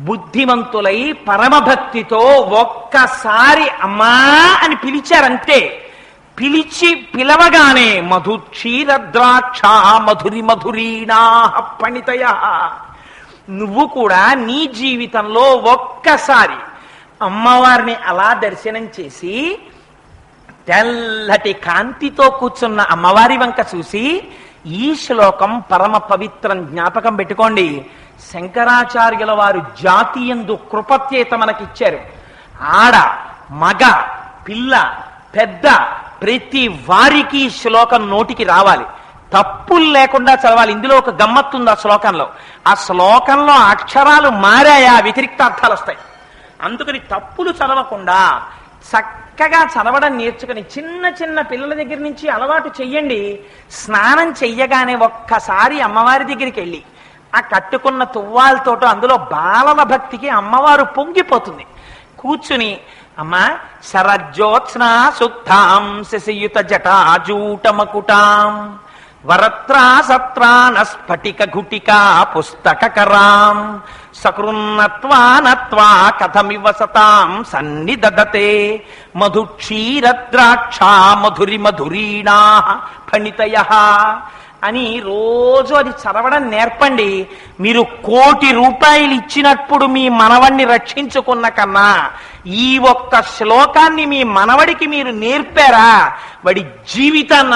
బుద్ధిమంతులై పరమభక్తితో ఒక్కసారి అమ్మా అని పిలిచారంటే పిలిచి పిలవగానే మధు క్షీర ద్రాక్ష మధురి మధురీణా పణితయ. నువ్వు కూడా నీ జీవితంలో ఒక్కసారి అమ్మవారిని అలా దర్శనం చేసి తెల్లటి కాంతితో కూర్చున్న అమ్మవారి వంక చూసి ఈ శ్లోకం పరమ పవిత్రం జ్ఞాపకం పెట్టుకోండి. శంకరాచార్యుల వారు జాతీయందు కృపత్యేత మనకిచ్చారు. ఆడ మగ పిల్ల పెద్ద ప్రతి వారికి శ్లోకం నోటికి రావాలి. తప్పులు లేకుండా చదవాలి. ఇందులో ఒక గమ్మత్తుంది ఆ శ్లోకంలో? ఆ శ్లోకంలో అక్షరాలు మారాయా? వ్యతిరిక్త అర్థాలు వస్తాయి. అందుకని తప్పులు చదవకుండా చక్కగా చదవడం నేర్చుకుని చిన్న చిన్న పిల్లల దగ్గర నుంచి అలవాటు చెయ్యండి. స్నానం చెయ్యగానే ఒక్కసారి అమ్మవారి దగ్గరికి వెళ్ళి ఆ కట్టుకున్న తువ్వాలతోటో అందులో బాలల భక్తికి అమ్మవారు పొంగిపోతుంది. కూర్చుని అమ్మా శరజ్యోత్స్నా శుద్ధాం శశియుత జటాజూటమకుటాం వరత్రా సత్రాన స్ఫటిక ఘుటికా పుస్తకరాం సకృన్నత్వా నత్వా కథమివ సతాం సన్నిదదతే మధు మధురి మధురీణా ఫణితయ అని రోజు అది చదవడం నేర్పండి. మీరు కోటి రూపాయలు ఇచ్చినప్పుడు మీ మనవణ్ణి రక్షించుకున్న కన్నా ఈ ఒక్క శ్లోకాన్ని మీ మనవడికి మీరు నేర్పారా? వాడి జీవితాన్ని